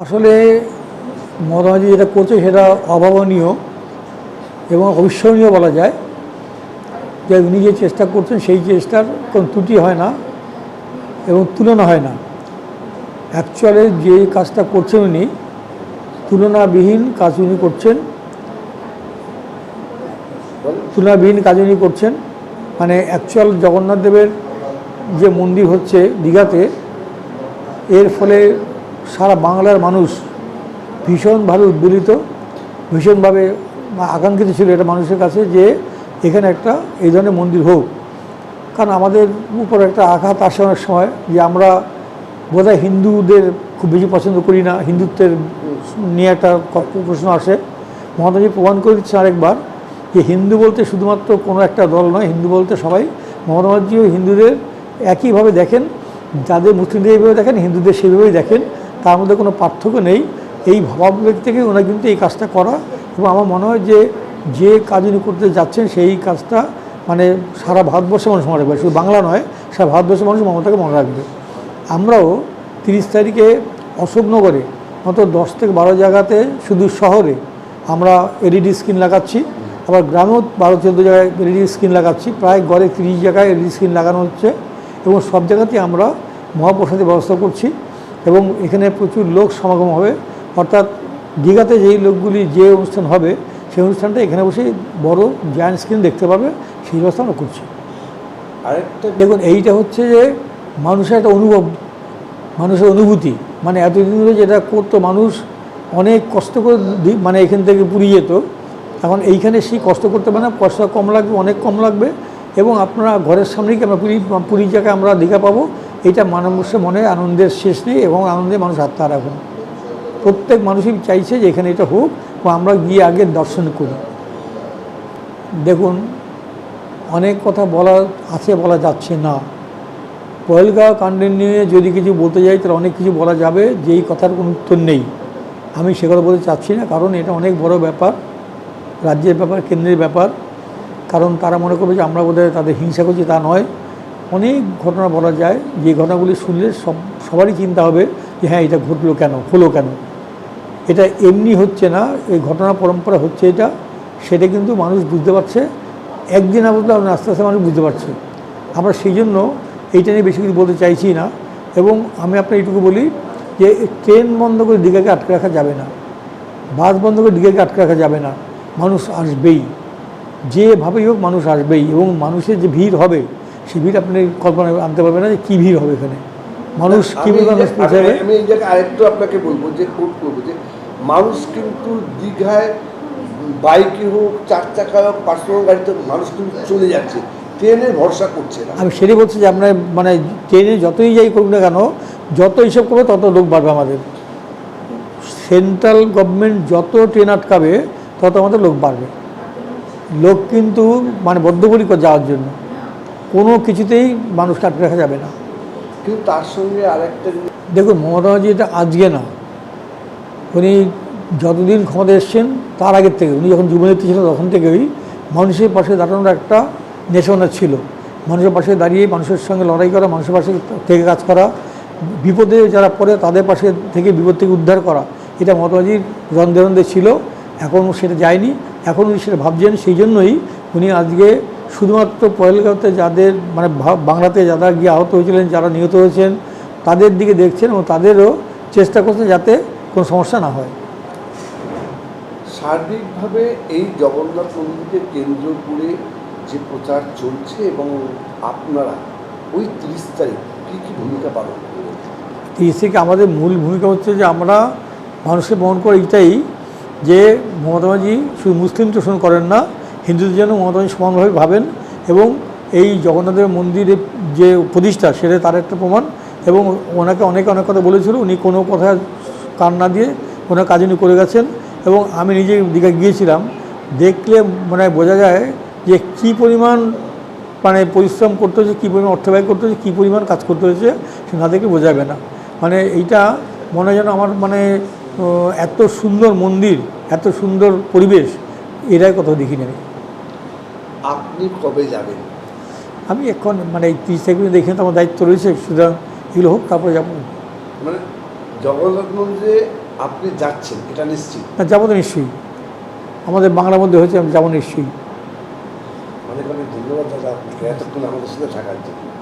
আসলে মহাত্মাজি যেটা করছে সেটা অভাবনীয় এবং অবিস্মরণীয় বলা যায়। যে উনি যে চেষ্টা করছেন সেই চেষ্টার কোনো ত্রুটি হয় না এবং তুলনা হয় না। অ্যাকচুয়ালি যে কাজটা করছেন উনি, তুলনাবিহীন কাজ উনি করছেন। তুলনাবিহীন কাজ উনি করছেন। মানে অ্যাকচুয়াল জগন্নাথ দেবের যে মন্দির হচ্ছে দীঘাতে, এর ফলে সারা বাংলার মানুষ ভীষণভাবে উদ্বেলিত, ভীষণভাবে আকাঙ্ক্ষিত ছিল এটা মানুষের কাছে যে এখানে একটা, এই ধরনের মন্দির হোক। কারণ আমাদের উপর একটা আঘাত আসে অনেক সময় যে আমরা বোধহয় হিন্দুদের খুব বেশি পছন্দ করি না, হিন্দুত্বের নিয়ে একটা প্রশ্ন আসে। মহাত্মাজি প্রমাণ করে দিচ্ছে আরেকবার যে হিন্দু বলতে শুধুমাত্র কোনো একটা দল নয়, হিন্দু বলতে সবাই। মহাত্মাজিও হিন্দুদের একইভাবে দেখেন, যাদের মুসলিমদের এইভাবে দেখেন, হিন্দুদের সেইভাবেই দেখেন। তার মধ্যে কোনো পার্থক্য নেই। এই ভাবাবেগ থেকে ওনার কিন্তু এই কাজটা করা এবং আমার মনে হয় যে যে কাজ উনি করতে যাচ্ছেন সেই কাজটা মানে সারা ভারতবর্ষের মানুষ মনে রাখবে। শুধু বাংলা নয়, সারা ভারতবর্ষের মানুষ মমতাকে মনে রাখবে। আমরাও তিরিশ তারিখে অশোকনগরে মতো দশ থেকে বারো জায়গাতে শুধু শহরে আমরা এলইডি স্ক্রিন লাগাচ্ছি। আবার গ্রামেও বারো চোদ্দ জায়গায় এলইডি স্ক্রিন লাগাচ্ছি। প্রায় গড়ে তিরিশ জায়গায় এলইডি স্ক্রিন লাগানো হচ্ছে এবং সব জায়গাতেই আমরা মহাপ্রসাদের ব্যবস্থা করছি। এবং এখানে প্রচুর লোক সমাগম হবে। অর্থাৎ দীঘাতে যেই লোকগুলি যে অনুষ্ঠান হবে সেই অনুষ্ঠানটা এখানে বসে বড় জায়ান্ট স্ক্রিন দেখতে পাবে। সেই ব্যবস্থা আমরা করছি। আরেকটা দেখুন এইটা হচ্ছে যে মানুষের একটা অনুভব মানুষের অনুভূতি। মানে এতদিন ধরে যেটা করতো মানুষ অনেক কষ্ট করে মানে এখান থেকে পুরী যেত। এখন এইখানে সেই কষ্ট করতে পারে না পয়সা কম লাগবে অনেক কম লাগবে। এবং আপনারা ঘরের সামনেই কি আমরা পুরী পুরীর জায়গায় আমরা দীঘা পাবো? এটা মানুষের মনে আনন্দের শেষ নেই এবং আনন্দে মানুষ আত্মা রাখুন। প্রত্যেক মানুষই চাইছে যে এখানে এটা হোক বা আমরা গিয়ে আগে দর্শন করি। দেখুন, অনেক কথা বলা আছে, বলা যাচ্ছে না। পয়েলগাঁও কাণ্ডের নিয়ে যদি কিছু বলতে যাই, তাহলে অনেক কিছু বলা যাবে যেই কথার কোনো উত্তর নেই। আমি সে কথা বলতে চাচ্ছি না, কারণ এটা অনেক বড় ব্যাপার, রাজ্যের ব্যাপার, কেন্দ্রের ব্যাপার। কারণ তারা মনে করবে যে আমরা বোধহয় তাদের হিংসা করছি, তা নয়। অনেক ঘটনা বলা যায়, যে ঘটনাগুলি শুনলে সব, সবারই চিন্তা হবে যে হ্যাঁ এটা ঘটলো কেন, হলো কেন? এটা এমনি হচ্ছে না এই ঘটনা পরম্পরা হচ্ছে এটা, সেটা কিন্তু মানুষ বুঝতে পারছে, একদিন বুঝলে আস্তে আস্তে মানুষ বুঝতে পারছে। আমরা সেই জন্য এইটা নিয়ে বেশি কিছু বলতে চাইছি না, এবং আমি আপনার এইটুকু বলি যে ট্রেন বন্ধ করে দীঘাকে আটকে রাখা যাবে না, বাস বন্ধ করে দীঘাকে আটকে রাখা যাবে না, মানুষ আসবেই। যেভাবেই হোক মানুষ আসবেই, এবং মানুষের যে ভিড় হবে ভিড় আপনি কল্পনা আনতে পারবেন না যে কী ভিড় হবে এখানে। মানুষ কী মানুষ পৌঁছাবে? আমি- এই জায়গায় আরেকটু আপনাকে বলব যে কোট করব যে মানুষ কিন্তু দীঘায় বাইকে হোক চার চাকা হোক পার্সোনাল গাড়িতে মানুষ কিন্তু চলে যাচ্ছে। ট্রেনের ভরসা করছে না। আমি সেটাই বলছি যে আমরা মানে ট্রেনে যতই যাই করুক না কেন যত হিসাব করবে তত লোক বাড়বে আমাদের। সেন্ট্রাল গভর্নমেন্ট যত ট্রেন আটকাবে তত আমাদের লোক বাড়বে। লোক কিন্তু মানে বদ্ধপরিকর যাওয়ার জন্য। কোনো কিছুতেই মানুষকে আটকে রাখা যাবে না। কিন্তু তার সঙ্গে আরেকটা দেখুন মমতা ব্যানার্জি এটা আজকে না। উনি যতদিন ক্ষমতা এসছেন তার আগের থেকে। উনি যখন যুবনেত্রী ছিলেন তখন থেকেই মানুষের পাশে দাঁড়ানোর একটা নেশনা ছিল। মানুষের পাশে দাঁড়িয়ে মানুষের সঙ্গে লড়াই করা মানুষের পাশে থেকে কাজ করা বিপদে যারা পড়ে তাদের পাশে থেকে বিপদ থেকে উদ্ধার করা এটা মমতাজির রন্ধে রন্ধে ছিল। এখন সেটা যায়নি। এখন উনি সেটা ভাবছেন সেই জন্যই উনি আজকে শুধুমাত্র পয়েলগাঁওতে যাদের মানে বাংলাতে যারা গিয়ে আহত হয়েছিলেন যারা নিহত হয়েছেন তাদের দিকে দেখছেন এবং তাদেরও চেষ্টা করছেন যাতে কোনো সমস্যা না হয়। সার্বিকভাবে এই জগন্নাথ মন্দিরকে কেন্দ্র করে যে প্রচার চলছে এবং আপনারা ওই তিরিশ তারিখ কী কী ভূমিকা পালন তিরিশ থেকে আমাদের মূল ভূমিকা হচ্ছে যে আমরা মানুষকে বহন করে এইটাই যে মমতা শুধু মুসলিম শোষণ করেন না হিন্দুদের জন্য মমতা সমানভাবে ভাবেন এবং এই জগন্নাথের মন্দিরের যে প্রতিষ্ঠা, সেটা তার একটা প্রমাণ এবং ওনাকে অনেকে অনেক কথা বলেছিল। উনি কোনো কথা কান না দিয়ে ওনার কাজ উনি করে গেছেন এবং আমি নিজে দীঘা গিয়েছিলাম। দেখলে মানে বোঝা যায় যে কী পরিমাণ মানে পরিশ্রম করতে হয়েছে, কী পরিমাণ অর্থ ব্যয় করতে হয়েছে, কী পরিমাণ কাজ করতে হয়েছে, সে না দেখে বোঝাবে না। মানে এইটা মনে যেন আমার মানে এত সুন্দর মন্দির, এত সুন্দর পরিবেশ এরাই কোথাও দেখিনি আমি। আপনি কবে যাবেন? আমি এখন মানে এই তিরিশ তারিখ দেখে তো আমার দায়িত্ব রয়েছে সুতরাং এগুলো হোক তারপরে যাব। মানে জগন্নাথ মন্দিরে আপনি যাচ্ছেন এটা নিশ্চিত? না যাব তো নিশ্চয়ই। আমাদের বাংলার মধ্যে হয়েছে আমি যাব নিশ্চয়ই। অনেক অনেক ধন্যবাদ দাদা আপনাকে এতক্ষণ আমাদের সাথে থাকার জন্য।